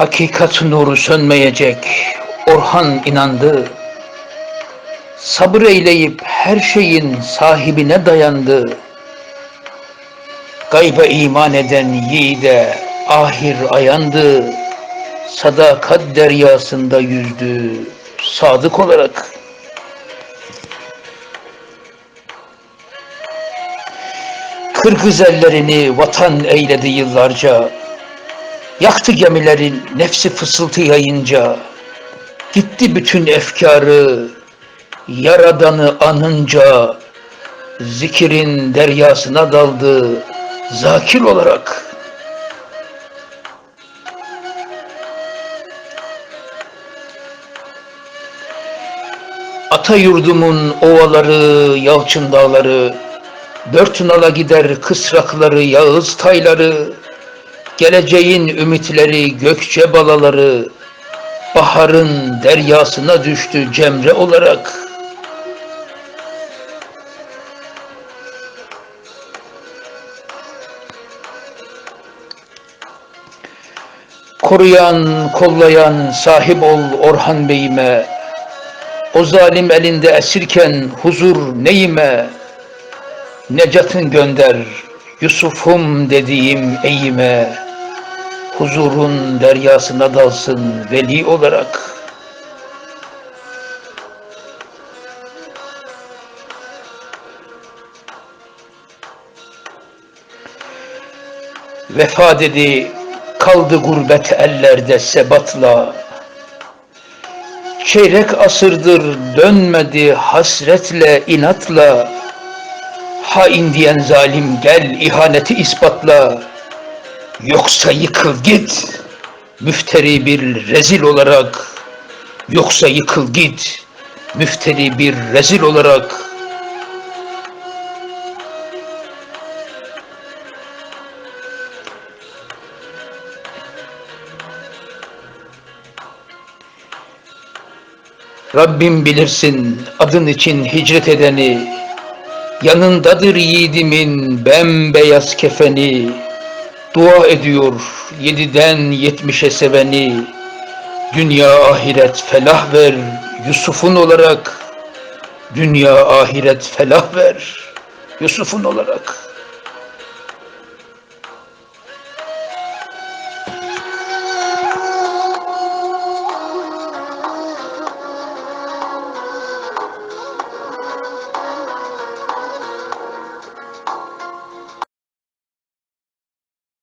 Hakikat nuru sönmeyecek. Orhan inandı. Sabır eyleyip her şeyin sahibine dayandı. Gayba iman eden yiğide ahir ayandı. Sadakat deryasında yüzdü sadık olarak. Kırgız ellerini vatan eyledi yıllarca. Yaktı gemilerin nefsi fısıltı yayınca. Gitti bütün efkarı, yaradanı anınca. Zikirin deryasına daldı zakir olarak. Ata yurdumun ovaları, yalçın dağları, Dört nala gider kısrakları, yağız tayları, Geleceğin ümitleri, gökçe balaları, Baharın deryasına düştü cemre olarak. Koruyan, kollayan sahip ol Orhan Bey'ime, O zalim elinde esirken huzur neyime, Necat'ın gönder Yusuf'um dediğim eğime Huzurun deryasına dalsın veli olarak. Vefa dedi kaldı gurbet ellerde sebatla. Çeyrek asırdır dönmedi hasretle inatla. Hain diyen zalim gel ihaneti ispatla. Yoksa yıkıl git. Müfteri bir rezil olarak. Yoksa yıkıl git. Müfteri bir rezil olarak. Rabbim bilirsin adın için hicret edeni, Yanındadır yiğidimin bembeyaz kefeni, Dua ediyor yediden yetmişe seveni, Dünya ahiret felah ver Yusuf'un olarak, Dünya ahiret felah ver Yusuf'un olarak.